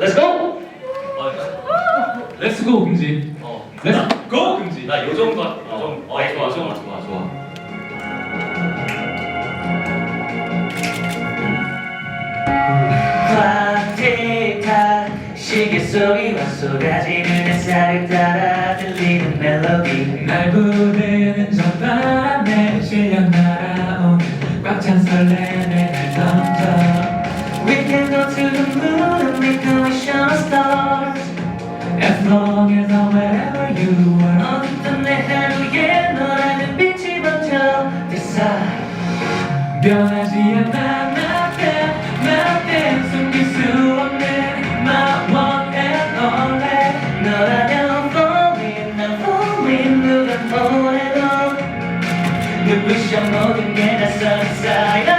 Let's go! 렛츠고 금지. 어. 렛츠 고! 금지. 나 요 정도, 요 정도. 어, 좋아, 좋아, 좋아, 좋아. 시계 소리와 쏟아지는 햇살을 따라 들리는 멜로디 날 부르는 저 바람에 실려 날아오는 꽉찬 설렘에 날 던져. We can go to the moon and make a wish on stars As long as I'm wherever you are. 어떤 내 하루에 너라는 빛이 번져 Decide 변하지 않아 nothing, nothing 숨길 수 없는 my one and only. 너라면 falling 난 falling 누가 뭐래도 눈부셔 모든 게다 sunshine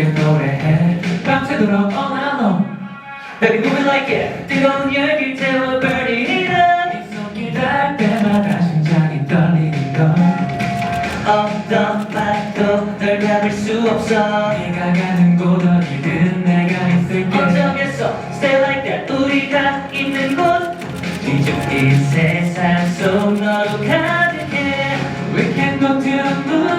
함께 노래해 밤새도록 all night long Baby move it like it. 뜨거운 열기 태워 burning it up 이 손길 닿을 때마다 심장이 떨리는 걸 어떤 말도 널 잡을 수 없어. 네가 가는 곳 어디든 내가 있을게 어쩌겠어? Stay like that. 우리가 있는 곳. 뒤죽이 세상 속 너로 가득해. We can go to the moon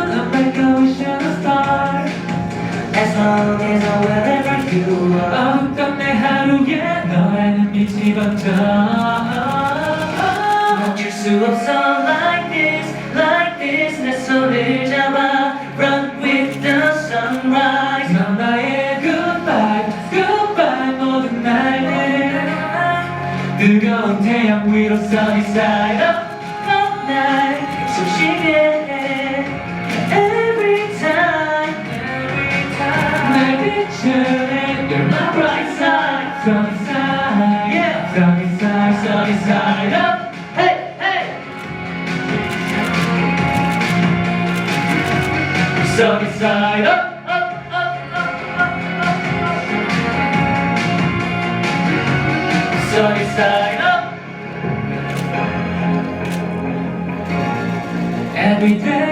As long as I'm wherever you are 어떤 내 하루에 너라는 빛이 번져 멈출 수 없어 like this like this 내 손을 잡아 Run with the sunrise 넌 나의 goodbye goodbye 모든 날들 뜨거운 태양 위로 sunny side up all night 숨쉬게 side up. Side up Up, up, up, up, sunny side up. Every day